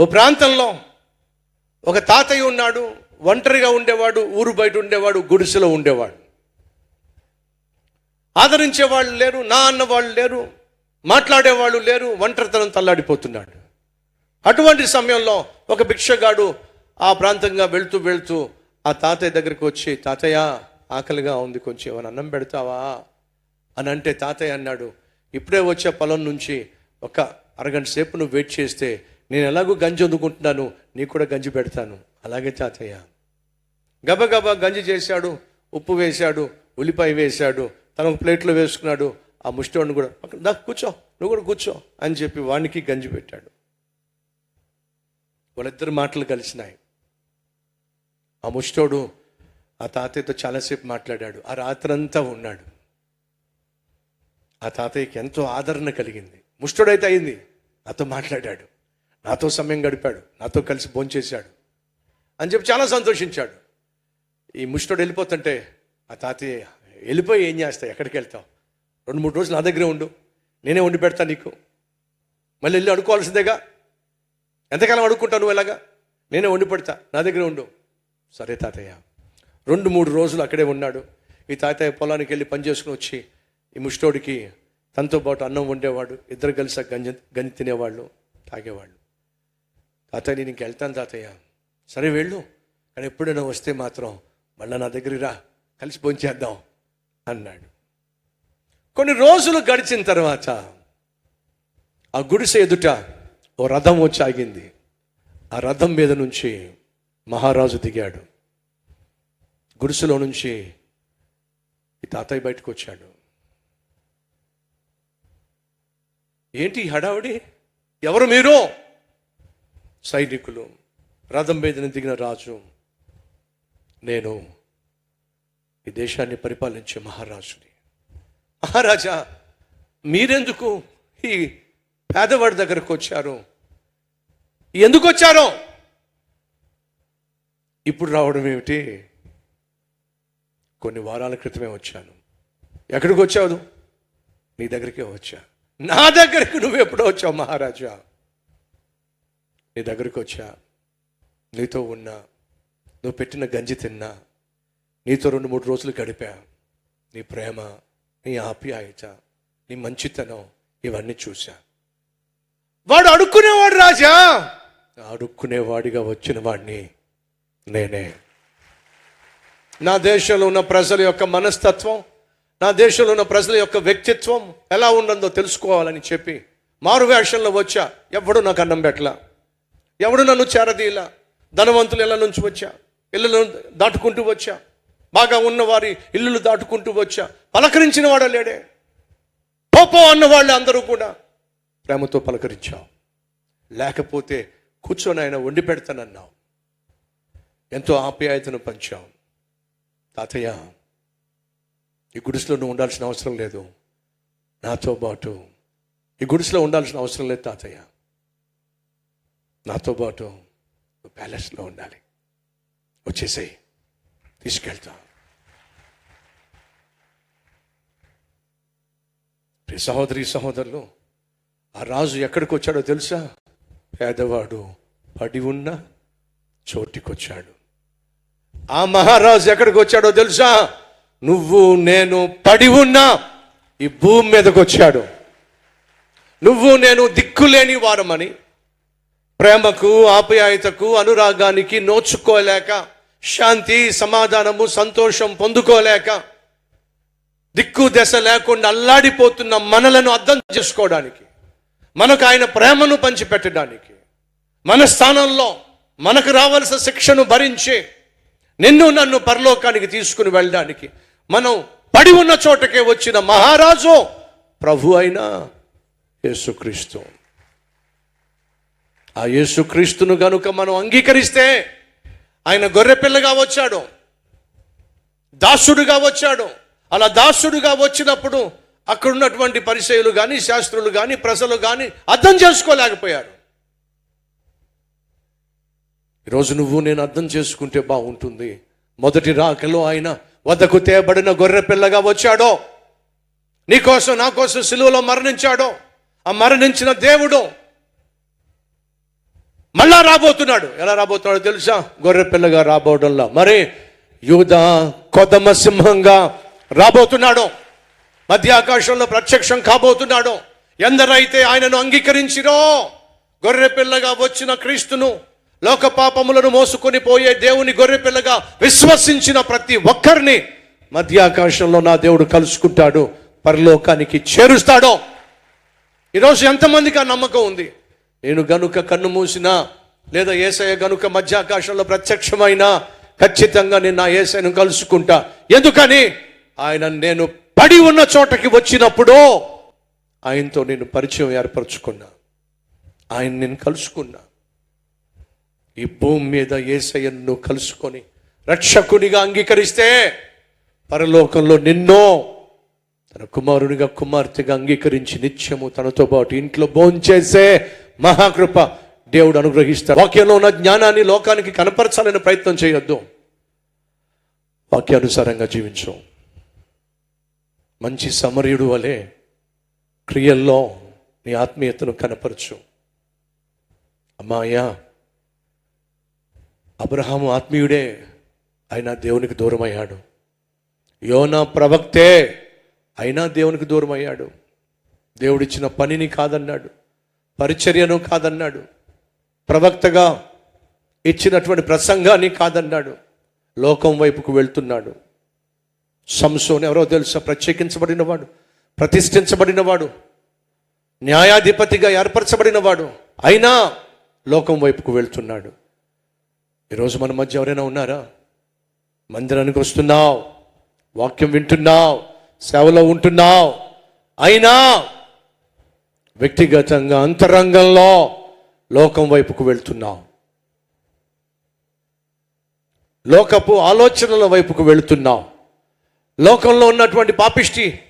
ఓ ప్రాంతంలో ఒక తాతయ్య ఉన్నాడు ఒంటరిగా ఉండేవాడు ఊరు బయట ఉండేవాడు గుడిసెలో ఉండేవాడు. ఆదరించే వాళ్ళు లేరు నా అన్న వాళ్ళు లేరు మాట్లాడేవాళ్ళు లేరు ఒంటరితనం తల్లాడిపోతున్నాడు. అటువంటి సమయంలో ఒక భిక్షగాడు ఆ ప్రాంతంగా వెళ్తూ వెళ్తూ ఆ తాతయ్య దగ్గరికి వచ్చి తాతయ్య ఆకలిగా ఉంది కొంచెం ఏమైనా అన్నం పెడతావా? అని అంటే తాతయ్య అన్నాడు ఇప్పుడే వచ్చే పొలం నుంచి ఒక అరగంట సేపు నువ్వు వెయిట్ చేస్తే నేను ఎలాగో గంజి అందుకుంటున్నాను నీకు కూడా గంజి పెడతాను. అలాగే తాతయ్య. గబగబా గంజి చేశాడు ఉప్పు వేశాడు ఉల్లిపాయ వేశాడు తన ప్లేట్లో వేసుకున్నాడు ఆ ముష్టివాడిని కూడా "పక్కన దా కూర్చో నువ్వు కూడా కూర్చో అని చెప్పి వానికి గంజి పెట్టాడు. వాళ్ళిద్దరు మాటలు కలిసినాయి. ఆ ముష్టోడు ఆ తాతయ్యతో చాలాసేపు మాట్లాడాడు. ఆ రాత్రంతా ఉన్నాడు. ఆ తాతయ్యకి ఎంతో ఆదరణ కలిగింది. ముష్టోడైతే అయింది. అతను మాట్లాడాడు. నాతో సమయం గడిపాడు నాతో కలిసి భోంచేశాడు అని చెప్పి చాలా సంతోషించాడు. ఈ ముష్టోడు వెళ్ళిపోతుంటే ఆ తాతయ్య వెళ్ళిపోయి ఏం చేస్తావు ఎక్కడికి వెళ్తావు? రెండు మూడు రోజులు నా దగ్గరే ఉండు నేనే వండి పెడతా నీకు. మళ్ళీ వెళ్ళి అడుకోవాల్సిందేగా ఎంతకాలం అడుక్కుంటావు నువ్వు ఎలాగా? నేనే వండి పెడతా నా దగ్గరే ఉండు. సరే తాతయ్య. రెండు మూడు రోజులు అక్కడే ఉన్నాడు. ఈ తాతయ్య పొలానికి వెళ్ళి పని చేసుకుని వచ్చి ఈ ముష్టోడికి తనతో పాటు అన్నం వండేవాడు ఇద్దరు కలిసి గంజి గంజి తినేవాళ్ళు తాగేవాళ్ళు. తాతయ్య నేను ఇంక వెళ్తాను తాతయ్య. సరే వెళ్ళు. కానీ ఎప్పుడైనా వస్తే మాత్రం మళ్ళీ నా దగ్గరికి రా. కలిసి భోంచేద్దాం అన్నాడు. కొన్ని రోజులు గడిచిన తర్వాత ఆ గుడిసె ఎదుట ఓ రథం వచ్చి ఆగింది. ఆ రథం మీద నుంచి మహారాజు దిగాడు. గుడిసెలో నుంచి ఈ తాతయ్య బయటకు వచ్చాడు. ఏంటి హడావుడి? ఎవరు మీరు? సైనికులు రథం మీద దిగిన రాజు నేను ఈ దేశాన్ని పరిపాలించే మహారాజుని. మహారాజా మీరెందుకు ఈ పేదవాడి దగ్గరకు వచ్చారు? ఎందుకు వచ్చారు ఇప్పుడు రావడం ఏమిటి? కొన్ని వారాల క్రితమే వచ్చాను. ఎక్కడికి వచ్చావు? నీ దగ్గరికే వచ్చా. నా దగ్గరికి నువ్వు ఎప్పుడో వచ్చావు మహారాజా. నీ దగ్గరికి వచ్చా. నీతో ఉన్నా. నువ్వు పెట్టిన గంజి తిన్నా. నీతో రెండు మూడు రోజులు గడిపా. నీ ప్రేమ నీ ఆప్యాయత నీ మంచితనం ఇవన్నీ చూశా. వాడు అడుక్కునేవాడు రాజా. అడుక్కునేవాడిగా వచ్చిన వాడిని నేనే. నా దేశంలో ఉన్న ప్రజల యొక్క మనస్తత్వం నా దేశంలో ఉన్న ప్రజల యొక్క వ్యక్తిత్వం ఎలా ఉంటుందో తెలుసుకోవాలని చెప్పి మారు వేషంలో వచ్చా. ఎవడు నాకు అన్నం పెట్టలా. ఎవడు నన్ను చేరదీలా? ధనవంతులు ఇళ్ళ నుంచి వచ్చా? ఇళ్ళను దాటుకుంటూ వచ్చా? బాగా ఉన్నవారి ఇల్లులు దాటుకుంటూ వచ్చా? పలకరించిన వాడు లేడే. పోపో అన్నవాళ్ళు అందరూ కూడా ప్రేమతో పలకరించావు. లేకపోతే కూర్చొని ఆయన వండి పెడతానన్నావు. ఎంతో ఆప్యాయతను పంచావు. తాతయ్య ఈ గుడిసెలో నువ్వు ఉండాల్సిన అవసరం లేదు. నాతో పాటు ఈ గుడిసెలో ఉండాల్సిన అవసరం లేదు తాతయ్య. నాతో పాటు ప్యాలెస్లో ఉండాలి. వచ్చేసేయి. తీసుకెళ్తా. సహోదరి సహోదరులు ఆ రాజు ఎక్కడికి వచ్చాడో తెలుసా? పేదవాడు పడి ఉన్న చోటికొచ్చాడు. ఆ మహారాజు ఎక్కడికి వచ్చాడో తెలుసా? నువ్వు నేను పడి ఉన్నా ఈ భూమి మీదకి వచ్చాడు నువ్వు నేను దిక్కులేని వారమని ప్రేమకు ఆప్యాయతకు అనురాగానికి నోచుకోలేక శాంతి సమాధానము సంతోషం పొందుకోలేక దిక్కు దశ లేకుండా అల్లాడిపోతున్న మనలను అర్థం చేసుకోవడానికి మనకు ఆయన ప్రేమను పంచిపెట్టడానికి మన స్థానంలో మనకు రావాల్సిన శిక్షను భరించి నిన్ను నన్ను పరలోకానికి తీసుకుని వెళ్ళడానికి మనం పడి ఉన్న చోటకే వచ్చిన మహారాజు ప్రభు అయిన యేసుక్రీస్తు. ఆ యేసుక్రీస్తును గనుక మనం అంగీకరిస్తే ఆయన గొర్రెపిల్లగా వచ్చాడు దాసుడుగా వచ్చాడు. అలా దాసుడుగా వచ్చినప్పుడు అక్కడ ఉన్నటువంటి పరిచయులు కానీ శాస్త్రులు కానీ ప్రజలు కానీ అర్థం చేసుకోలేకపోయారు. ఈరోజు నువ్వు నేను అర్థం చేసుకుంటే బాగుంటుంది. మొదటి రాకలో ఆయన వద్దకు తేబడిన గొర్రె పిల్లగా వచ్చాడో. నీకోసం నా కోసం సిలువలో మరణించాడో. ఆ మరణించిన దేవుడు మళ్ళా రాబోతున్నాడు. ఎలా రాబోతున్నాడో తెలుసా? గొర్రె పిల్లగా రాబోవడంలో. మరి యూద కొదమ సింహంగా రాబోతున్నాడు. మధ్య ఆకాశంలో ప్రత్యక్షం కాబోతున్నాడు. ఎందరైతే ఆయనను అంగీకరించిరో గొర్రె పిల్లగా వచ్చిన క్రీస్తును లోక పాపములను మోసుకొని పోయే దేవుని గొర్రె పిల్లగా విశ్వసించిన ప్రతి ఒక్కరిని మధ్య ఆకాశంలో నా దేవుడు కలుసుకుంటాడు పరలోకానికి చేరుస్తాడో. ఈరోజు ఎంతమందికి ఆ నమ్మకం ఉంది? నేను గనుక కన్ను మూసినా లేదా ఏసయ్య గనుక మధ్యాకాశంలో ప్రత్యక్షమైన ప్రత్యక్షమైనా ఖచ్చితంగా నేను నా ఏసయను కలుసుకుంటా. ఎందుకని? ఆయన నేను పడి ఉన్న చోటకి వచ్చినప్పుడు ఆయనతో నేను పరిచయం ఏర్పరచుకున్నా. ఆయన నేను కలుసుకున్నా. ఈ భూమి మీద ఏసయ్యను కలుసుకొని రక్షకునిగా అంగీకరిస్తే పరలోకంలో నిన్నో తన కుమారునిగా కుమార్తెగా అంగీకరించి నిత్యము తనతో పాటు ఇంట్లో భోంచేసే మహాకృప దేవుడు అనుగ్రహిస్తాడు. వాక్యంలో ఉన్న జ్ఞానాన్ని లోకానికి కనపరచాలని ప్రయత్నం చేయొద్దు. వాక్యానుసారంగా జీవించు. మంచి సమరయుడు వలె క్రియల్లో నీ ఆత్మీయతను కనపరచు. అమ్మాయ్యా అబ్రహాము ఆత్మీయుడే అయినా దేవునికి దూరం అయ్యాడు యోనా ప్రవక్తే అయినా దేవునికి దూరం అయ్యాడు దేవుడిచ్చిన పనిని కాదన్నాడు. పరిచర్యను కాదన్నాడు. ప్రవక్తగా ఇచ్చినటువంటి ప్రసంగాన్ని కాదన్నాడు. లోకం వైపుకు వెళ్తున్నాడు. సంసోని ఎవరో తెలుసా? ప్రత్యేకించబడినవాడు ప్రతిష్ఠించబడినవాడు న్యాయాధిపతిగా ఏర్పరచబడినవాడు. అయినా లోకం వైపుకు వెళ్తున్నాడు. ఈరోజు మన మధ్య ఎవరైనా ఉన్నారా? మందిరానికి వస్తున్నావు వాక్యం వింటున్నావు సేవలో ఉంటున్నావు. అయినా వ్యక్తిగతంగా అంతరంగంలో లోకం వైపుకు వెళ్తున్నావు లోకపు ఆలోచనల వైపుకు వెళుతున్నావు లోకంలో ఉన్నటువంటి పాపిష్టి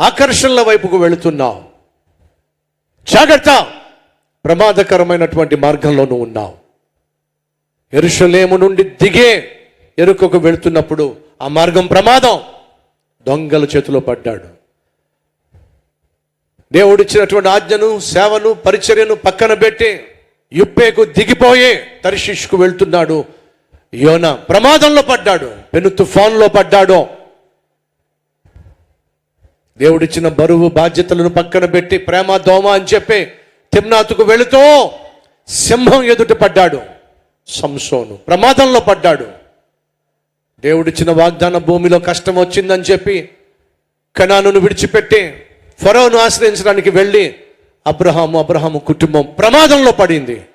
ఆకర్షణల వైపుకు వెళుతున్నావు జాగ్రత్త! ప్రమాదకరమైనటువంటి మార్గంలోనూ ఉన్నావు ఎరుషలేము నుండి దిగే ఎరుకకు వెళుతున్నప్పుడు ఆ మార్గం ప్రమాదం. దొంగల చేతిలో పడ్డాడు. దేవుడిచ్చినటువంటి ఆజ్ఞను సేవను పరిచర్యను పక్కన పెట్టి యుప్పేకు దిగిపోయి తరిశిష్కు వెళ్తున్నాడు. యోన ప్రమాదంలో పడ్డాడు పెను తుఫాన్లో పడ్డాడు. దేవుడిచ్చిన బరువు బాధ్యతలను పక్కన పెట్టి ప్రేమ దోమ అని చెప్పి తిమ్నాతుకు వెళుతూ సింహం ఎదుట పడ్డాడు సంసోను ప్రమాదంలో పడ్డాడు. దేవుడిచ్చిన వాగ్దాన భూమిలో కష్టం వచ్చిందని చెప్పి కణాను విడిచిపెట్టి ఫరోను ఆశ్రయించడానికి వెళ్ళి అబ్రహాము అబ్రహాము కుటుంబం ప్రమాదంలో పడింది.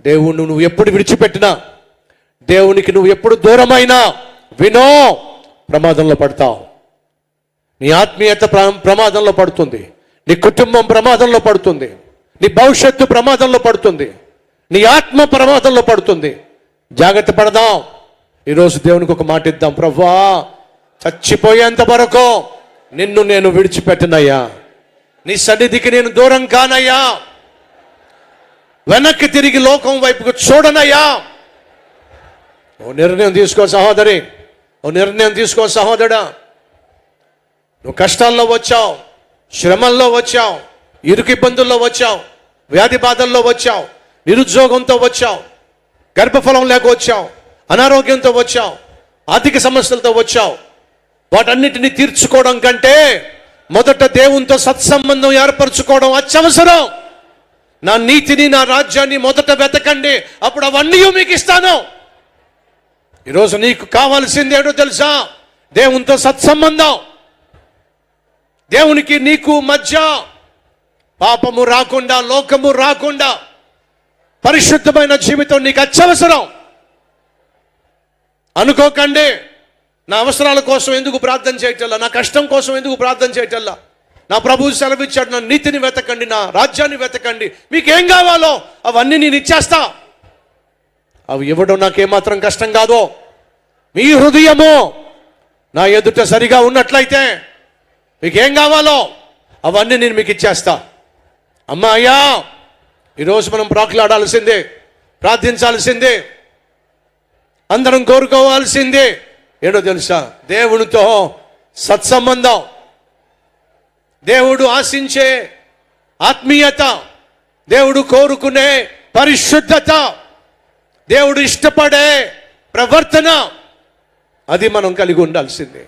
దేవుణ్ణి నువ్వు ఎప్పుడు విడిచిపెట్టినా దేవునికి నువ్వు ఎప్పుడు దూరమైనా వినో ప్రమాదంలో పడతావు. నీ ఆత్మీయత ప్ర- ప్రమాదంలో పడుతుంది. నీ కుటుంబం ప్రమాదంలో పడుతుంది. నీ భవిష్యత్తు ప్రమాదంలో పడుతుంది. నీ ఆత్మ ప్రమాదంలో పడుతుంది. జాగ్రత్త పడదాం. ఈరోజు దేవునికి ఒక మాట ఇద్దాం. ప్రభా చచ్చిపోయేంత వరకు నిన్ను నేను విడిచిపెట్టనయ్యా. నీ సన్నిధికి నేను దూరం కానయ్యా. వెనక్కి తిరిగి లోకం వైపుకు చూడనయ్యా. ఓ నిర్ణయం తీసుకో సహోదరి. ఓ నిర్ణయం తీసుకో సహోదరా నువ్వు కష్టాల్లో వచ్చావు శ్రమల్లో వచ్చావు ఇరుకు ఇబ్బందుల్లో వచ్చావు వ్యాధి బాధల్లో వచ్చావు నిరుద్యోగంతో వచ్చావు గర్భఫలం లేక వచ్చావు అనారోగ్యంతో వచ్చావు ఆర్థిక సమస్యలతో వచ్చావు వాటన్నిటిని తీర్చుకోవడం కంటే మొదట దేవునితో సత్సంబంధం ఏర్పరచుకోవడం అత్యవసరం. నా నీతిని నా రాజ్యాన్ని మొదట వెతకండి. అప్పుడు అవన్నీ మీకు ఇస్తాను. ఈరోజు నీకు కావాల్సింది ఏడో తెలుసా? దేవునితో సత్సంబంధం. దేవునికి నీకు మధ్య పాపము రాకుండా లోకము రాకుండా పరిశుద్ధమైన జీవితం నీకు అత్యవసరం. అనుకోకండి. నా అవసరాల కోసం ఎందుకు ప్రార్థన చేయటల్లా? నా కష్టం కోసం ఎందుకు ప్రార్థన చేయటల్లా? నా ప్రభువు సెలవిచ్చాడు నా నీతిని వెతకండి నా రాజ్యాన్ని వెతకండి. మీకు ఏం కావాలో అవన్నీ నేను ఇచ్చేస్తా. అవి ఇవ్వడం నాకేమాత్రం కష్టం కాదో. మీ హృదయము నా ఎదుట సరిగా ఉన్నట్లయితే మీకు ఏం కావాలో అవన్నీ నేను మీకు ఇచ్చేస్తా. అమ్మాయ్యా ఈరోజు మనం ప్రాకులాడాల్సిందే ప్రార్థించాల్సిందే అందరం కోరుకోవాల్సిందే. ఏంటో తెలుసా? దేవునితో సత్సంబంధం. దేవుడు ఆశించే ఆత్మీయత. దేవుడు కోరుకునే పరిశుద్ధత. దేవుడు ఇష్టపడే ప్రవర్తన. అది మనం కలిగి ఉండాల్సిందే.